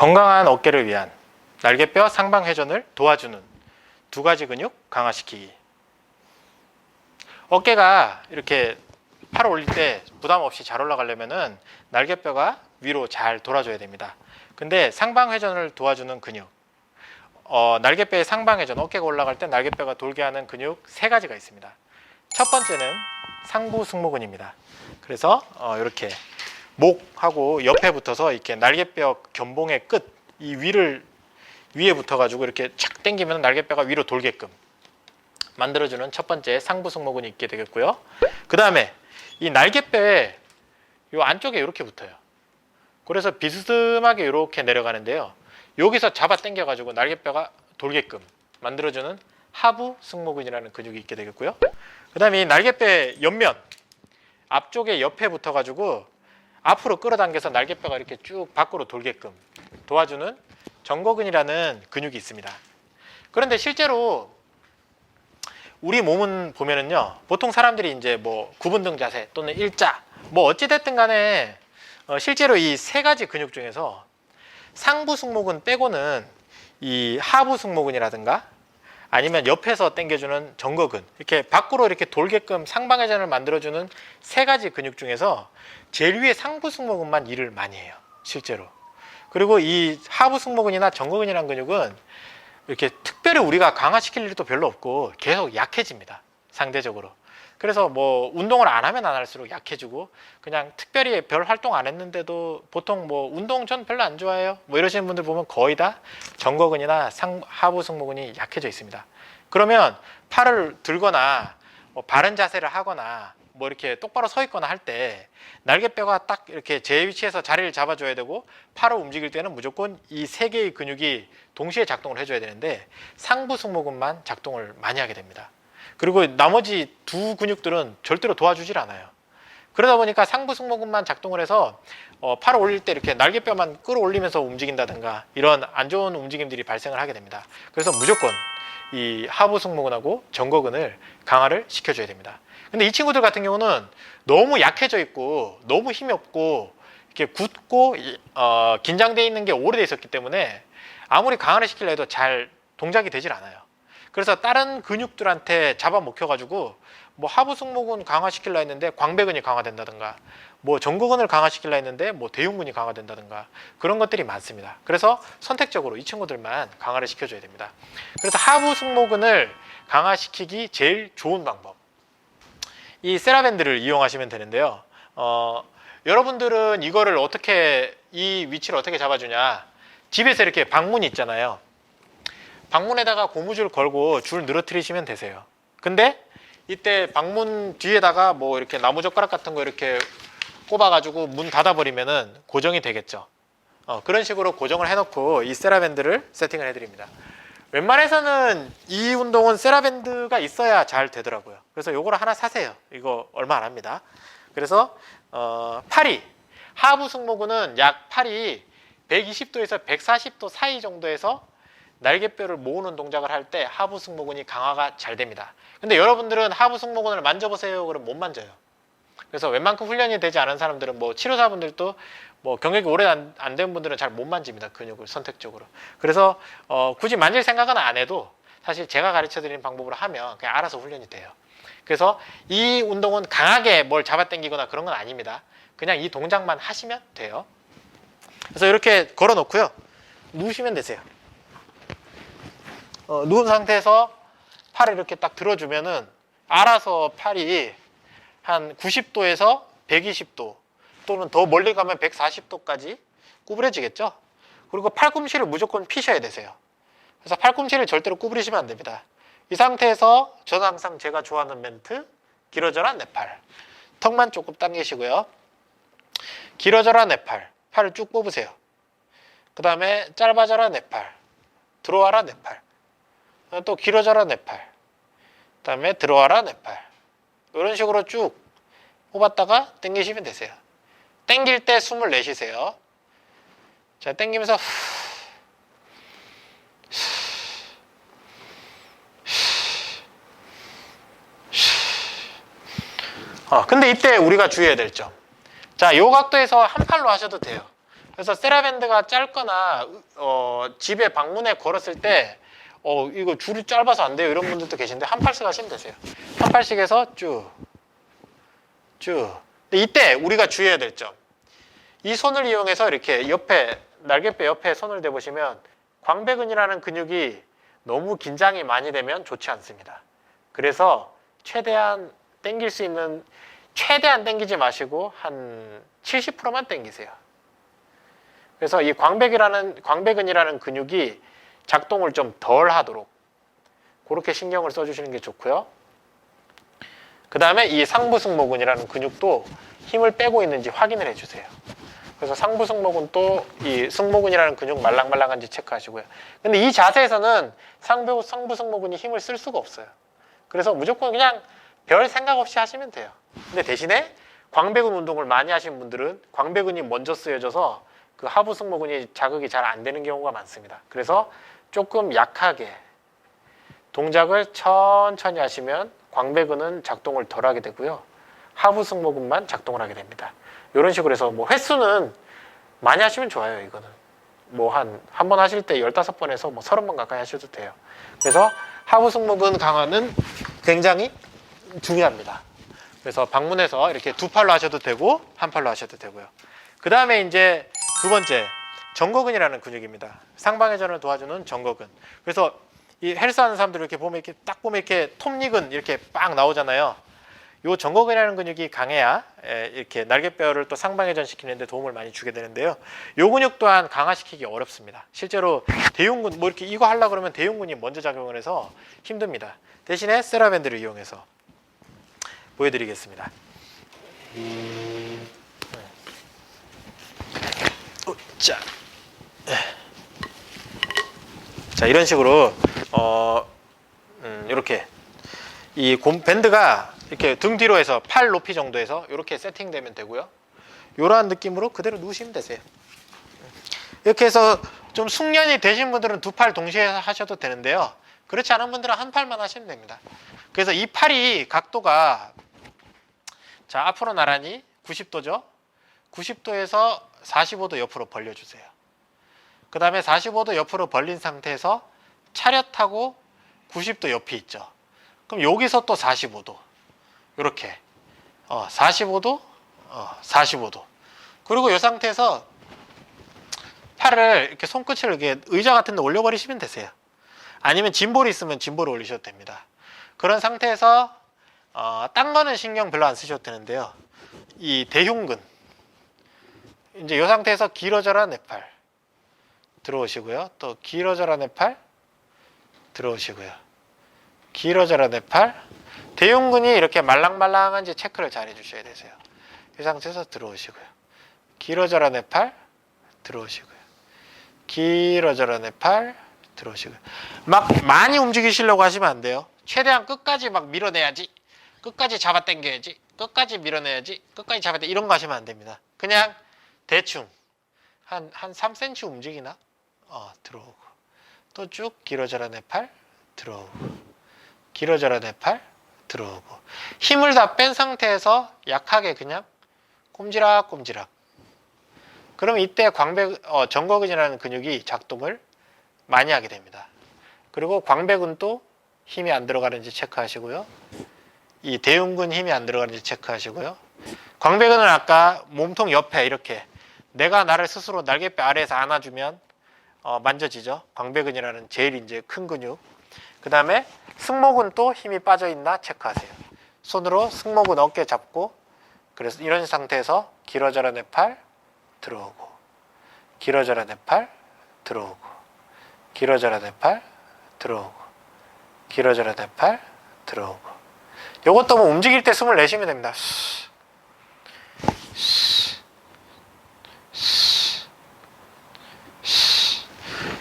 건강한 어깨를 위한 날개뼈 상방 회전을 도와주는 두 가지 근육 강화시키기. 어깨가 이렇게 팔을 올릴 때 부담 없이 잘 올라가려면은 날개뼈가 위로 잘 돌아줘야 됩니다. 근데 상방 회전을 도와주는 근육. 어, 날개뼈의 상방 회전, 어깨가 올라갈 때 날개뼈가 돌게 하는 근육 세 가지가 있습니다. 첫 번째는 상부 승모근입니다. 그래서 어, 이렇게 목하고 옆에 붙어서 이렇게 날개뼈 견봉의 끝 이 위를 위에 붙어가지고 이렇게 착 당기면 날개뼈가 위로 돌게끔 만들어주는 첫 번째 상부 승모근이 있게 되겠고요. 그 다음에 이 날개뼈에 이 안쪽에 이렇게 붙어요. 그래서 비스듬하게 이렇게 내려가는데요. 여기서 잡아 당겨가지고 날개뼈가 돌게끔 만들어주는 하부 승모근이라는 근육이 있게 되겠고요. 그 다음에 이 날개뼈의 옆면 앞쪽에 옆에 붙어가지고 앞으로 끌어당겨서 날개뼈가 이렇게 쭉 밖으로 돌게끔 도와주는 정거근이라는 근육이 있습니다. 그런데 실제로 우리 몸은 보면은요, 보통 사람들이 이제 뭐 구분등 자세 또는 일자, 뭐 어찌됐든 간에 어, 실제로 이 세 가지 근육 중에서 상부 승모근 빼고는 이 하부 승모근이라든가 아니면 옆에서 당겨주는 정거근 이렇게 밖으로 이렇게 돌게끔 상방회전을 만들어주는 세 가지 근육 중에서 제일 위에 상부 승모근만 일을 많이 해요 실제로. 그리고 이 하부 승모근이나 정거근이라는 근육은 이렇게 특별히 우리가 강화시킬 일도 별로 없고 계속 약해집니다 상대적으로 그래서 뭐 운동을 안 하면 안 할수록 약해지고 그냥 특별히 별 활동 안 했는데도 보통 뭐 운동 전 별로 안 좋아해요 뭐 이러시는 분들 보면 거의 다 정거근이나 상, 하부 승모근이 약해져 있습니다 그러면 팔을 들거나 뭐 바른 자세를 하거나 뭐 이렇게 똑바로 서 있거나 할 때 날개뼈가 딱 이렇게 제 위치에서 자리를 잡아줘야 되고 팔을 움직일 때는 무조건 이 세 개의 근육이 동시에 작동을 해줘야 되는데 상부 승모근만 작동을 많이 하게 됩니다. 그리고 나머지 두 근육들은 절대로 도와주질 않아요. 그러다 보니까 상부 승모근만 작동을 해서 어, 팔을 올릴 때 이렇게 날개뼈만 끌어올리면서 움직인다든가 이런 안 좋은 움직임들이 발생을 하게 됩니다. 그래서 무조건 이 하부 승모근하고 정거근을 강화를 시켜줘야 됩니다. 근데 이 친구들 같은 경우는 너무 약해져 있고 너무 힘이 없고 이렇게 굳고 어, 긴장돼 있는 게 오래돼 있었기 때문에 아무리 강화를 시키려 해도 잘 동작이 되질 않아요. 그래서 다른 근육들한테 잡아 먹혀가지고 뭐 하부 승모근 강화시키려 했는데 광배근이 강화된다든가 뭐 정거근을 강화시키려 했는데 뭐 대흉근이 강화된다든가 그런 것들이 많습니다. 그래서 선택적으로 이 친구들만 강화를 시켜줘야 됩니다. 그래서 하부 승모근을 강화시키기 제일 좋은 방법 이 세라밴드를 이용하시면 되는데요. 어, 여러분들은 이거를 어떻게 이 위치를 어떻게 잡아주냐 집에서 이렇게 방문이 있잖아요. 방문에다가 고무줄 걸고 줄 늘어뜨리시면 되세요. 근데 이때 방문 뒤에다가 뭐 이렇게 나무젓가락 같은 거 이렇게 꼽아가지고 문 닫아버리면은 고정이 되겠죠. 어, 그런 식으로 고정을 해놓고 이 세라밴드를 세팅을 해드립니다. 웬만해서는 이 운동은 세라밴드가 있어야 잘 되더라고요. 그래서 요거를 하나 사세요. 이거 얼마 안 합니다. 그래서 어, 팔이 하부 승모근은 약 팔이 120도에서 140도 사이 정도에서 날개뼈를 모으는 동작을 할 때 하부 승모근이 강화가 잘 됩니다. 근데 여러분들은 하부 승모근을 만져보세요. 그럼 못 만져요. 그래서 웬만큼 훈련이 되지 않은 사람들은 뭐 치료사분들도 뭐 경력이 오래 안된 분들은 잘 못 만집니다. 근육을 선택적으로. 그래서 어, 굳이 만질 생각은 안 해도 사실 제가 가르쳐 드리는 방법으로 하면 그냥 알아서 훈련이 돼요. 그래서 이 운동은 강하게 뭘 잡아당기거나 그런 건 아닙니다. 그냥 이 동작만 하시면 돼요. 그래서 이렇게 걸어 놓고요. 누우시면 되세요. 어, 누운 상태에서 팔을 이렇게 딱 들어주면은 알아서 팔이 한 90도에서 120도 또는 더 멀리 가면 140도까지 구부려지겠죠. 그리고 팔꿈치를 무조건 피셔야 되세요. 그래서 팔꿈치를 절대로 구부리시면 안 됩니다. 이 상태에서 저는 항상 제가 좋아하는 멘트 길어져라 내 팔. 턱만 조금 당기시고요. 길어져라 내 팔. 팔을 쭉 뽑으세요. 그 다음에 짧아져라 내 팔. 들어와라 내 팔. 또 길어져라 내 팔. 그 다음에 들어와라 내 팔. 이런 식으로 쭉 뽑았다가 당기시면 되세요. 당길 때 숨을 내쉬세요. 자, 당기면서 어, 근데 이때 우리가 주의해야 될 점. 자, 요 각도에서 한 팔로 하셔도 돼요. 그래서 세라밴드가 짧거나 어, 집에 방문에 걸었을 때 어, 이거 줄이 짧아서 안 돼요. 이런 분들도 계신데 한 팔씩 하시면 되세요. 한 팔씩 해서 쭉, 쭉. 근데 이때 우리가 주의해야 될 점. 이 손을 이용해서 이렇게 옆에 날개뼈 옆에 손을 대보시면 광배근이라는 근육이 너무 긴장이 많이 되면 좋지 않습니다. 그래서 최대한 당길 수 있는 최대한 당기지 마시고 한 70%만 당기세요. 그래서 이 광배근이라는 광배근이라는 근육이 작동을 좀 덜 하도록 그렇게 신경을 써주시는 게 좋고요. 그 다음에 이 상부승모근이라는 근육도 힘을 빼고 있는지 확인을 해주세요. 그래서 상부승모근 또 이 승모근이라는 근육 말랑말랑한지 체크하시고요. 근데 이 자세에서는 상부 상부승모근이 힘을 쓸 수가 없어요. 그래서 무조건 그냥 별 생각 없이 하시면 돼요. 근데 대신에 광배근 운동을 많이 하신 분들은 광배근이 먼저 쓰여져서 그 하부 승모근이 자극이 잘 안 되는 경우가 많습니다. 그래서 조금 약하게 동작을 천천히 하시면 광배근은 작동을 덜 하게 되고요. 하부 승모근만 작동을 하게 됩니다. 이런 식으로 해서 뭐 횟수는 많이 하시면 좋아요, 이거는. 뭐 한, 한 번 하실 때 15번에서 뭐 30번 가까이 하셔도 돼요. 그래서 하부 승모근 강화는 굉장히 중요합니다. 그래서 방문해서 이렇게 두 팔로 하셔도 되고 한 팔로 하셔도 되고요. 그 다음에 이제 두 번째 정거근이라는 근육입니다. 상방회전을 도와주는 정거근. 그래서 이 헬스하는 사람들 이렇게 보면 이렇게 딱 보면 이렇게 톱니근 이렇게 빵 나오잖아요. 요 정거근이라는 근육이 강해야 에, 이렇게 날개뼈를 또 상방회전 시키는데 도움을 많이 주게 되는데요. 요 근육 또한 강화시키기 어렵습니다. 실제로 대흉근 뭐 이렇게 이거 하려 그러면 대흉근이 먼저 작용을 해서 힘듭니다. 대신에 세라밴드를 이용해서 보여드리겠습니다. 어, 자, 자 이런 식으로 어 음, 이렇게 이 곰, 밴드가 이렇게 등 뒤로 해서 팔 높이 정도에서 이렇게 세팅되면 되고요. 이러한 느낌으로 그대로 누우시면 되세요. 이렇게 해서 좀 숙련이 되신 분들은 두 팔 동시에 하셔도 되는데요. 그렇지 않은 분들은 한 팔만 하시면 됩니다. 그래서 이 팔이 각도가 자 앞으로 나란히 90도죠. 90도에서 45도 옆으로 벌려주세요. 그 다음에 45도 옆으로 벌린 상태에서 차렷하고 90도 옆이 있죠. 그럼 여기서 또 45도. 이렇게. 어, 45도, 어, 45도. 그리고 이 상태에서 팔을 이렇게 손끝을 이렇게 의자 같은 데 올려버리시면 되세요. 아니면 짐볼이 있으면 짐볼을 올리셔도 됩니다. 그런 상태에서 어, 딴 거는 신경 별로 안 쓰셔도 되는데요. 이 대흉근. 이제 이 상태에서 길어져라 내 팔. 들어오시고요. 또 길어져라 내 팔. 들어오시고요. 길어져라 내 팔. 대흉근이 이렇게 말랑말랑한지 체크를 잘 해주셔야 되세요. 이 상태에서 들어오시고요. 길어져라 내 팔. 들어오시고요. 길어져라 내 팔. 들어오시고요. 막 많이 움직이시려고 하시면 안 돼요. 최대한 끝까지 막 밀어내야지. 끝까지 잡아 당겨야지. 끝까지 밀어내야지. 끝까지 잡아 당겨 이런 거 하시면 안 됩니다. 그냥 대충 한, 한 3cm 움직이나? 어, 들어오고. 또 쭉 길어져라 내 팔. 들어오고. 길어져라 내 팔. 들어오고. 힘을 다 뺀 상태에서 약하게 그냥 꼼지락 꼼지락. 그러면 이때 광배, 어, 정거근이라는 근육이 작동을 많이 하게 됩니다. 그리고 광배근도 힘이 안 들어가는지 체크하시고요. 이 대흉근 힘이 안 들어가는지 체크하시고요. 광배근은 아까 몸통 옆에 이렇게 내가 나를 스스로 날개뼈 아래에서 안아주면 어, 만져지죠. 광배근이라는 제일 이제 큰 근육. 그 다음에 승모근 또 힘이 빠져 있나 체크하세요. 손으로 승모근 어깨 잡고 그래서 이런 상태에서 길어져라 내 팔 들어오고 길어져라 내 팔 들어오고 길어져라 내 팔 들어오고 길어져라 내 팔 들어오고 요것도 뭐 움직일 때 숨을 내쉬면 됩니다.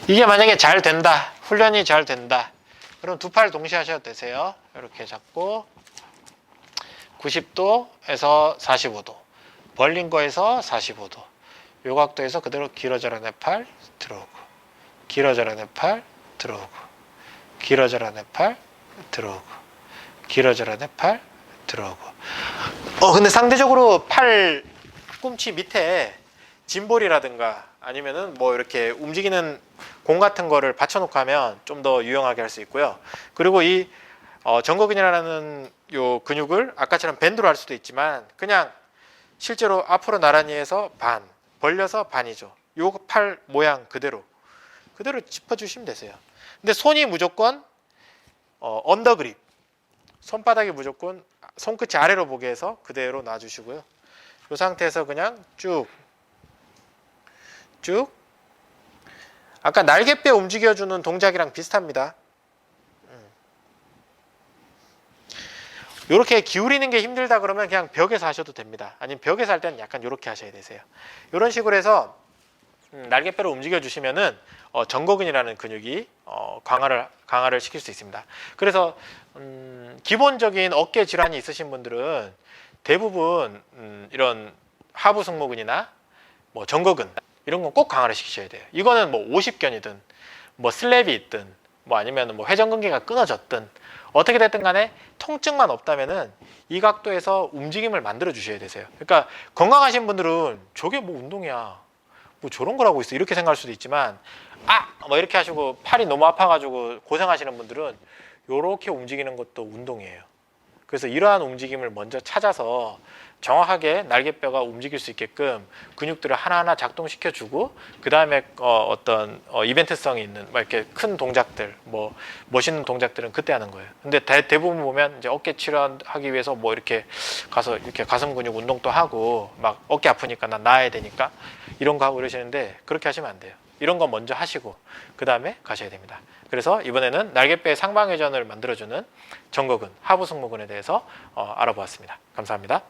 이게 만약에 잘 된다, 훈련이 잘 된다, 그럼 두 팔 동시에 하셔도 되세요. 이렇게 잡고 90도에서 45도, 벌린 거에서 45도, 요 각도에서 그대로 길어져라 내 팔 들어오고, 길어져라 내 팔 들어오고, 길어져라 내 팔 들어오고, 길어져라 내 팔 들어오고. 어 근데 상대적으로 팔 꿈치 밑에 짐볼이라든가 아니면은 뭐 이렇게 움직이는 공 같은 거를 받쳐놓고 하면 좀 더 유용하게 할 수 있고요. 그리고 이 어, 정거근이라는 요 근육을 아까처럼 밴드로 할 수도 있지만 그냥 실제로 앞으로 나란히 해서 반 벌려서 반이죠. 요 팔 모양 그대로 그대로 짚어주시면 되세요. 근데 손이 무조건 어, 언더그립 손바닥이 무조건 손끝이 아래로 보게 해서 그대로 놔주시고요. 이 상태에서 그냥 쭉, 쭉. 아까 날개뼈 움직여주는 동작이랑 비슷합니다. 이렇게 기울이는 게 힘들다 그러면 그냥 벽에서 하셔도 됩니다. 아니면 벽에서 할 때는 약간 이렇게 하셔야 되세요. 이런 식으로 해서 음, 날개뼈를 움직여 주시면은 어, 정거근이라는 근육이 어, 강화를 강화를 시킬 수 있습니다. 그래서 음, 기본적인 어깨 질환이 있으신 분들은 대부분 음, 이런 하부 승모근이나 뭐 정거근 이런 건 꼭 강화를 시키셔야 돼요. 이거는 뭐 50견이든 뭐 슬랩이 있든 뭐 아니면 뭐 회전근개가 끊어졌든 어떻게 됐든 간에 통증만 없다면은 이 각도에서 움직임을 만들어 주셔야 되세요. 그러니까 건강하신 분들은 저게 뭐 운동이야. 뭐 저런 걸 하고 있어. 이렇게 생각할 수도 있지만 아! 뭐 이렇게 하시고 팔이 너무 아파 가지고 고생하시는 분들은 이렇게 움직이는 것도 운동이에요. 그래서 이러한 움직임을 먼저 찾아서 정확하게 날개뼈가 움직일 수 있게끔 근육들을 하나하나 작동시켜 주고 그 다음에 어, 어떤 어, 이벤트성이 있는 막 이렇게 큰 동작들 뭐 멋있는 동작들은 그때 하는 거예요. 근데 대, 대부분 보면 이제 어깨 치료하기 위해서 뭐 이렇게 가서 이렇게 가슴 근육 운동도 하고 막 어깨 아프니까 난 나아야 되니까 이런 거 하고 이러시는데 그렇게 하시면 안 돼요. 이런 거 먼저 하시고 그 다음에 가셔야 됩니다. 그래서 이번에는 날개뼈의 상방회전을 만들어주는 정거근, 하부 승모근에 대해서 어, 알아보았습니다. 감사합니다.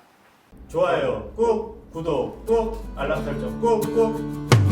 좋아요 꾹, 구독 꾹, 알람 설정 꾹 꾹.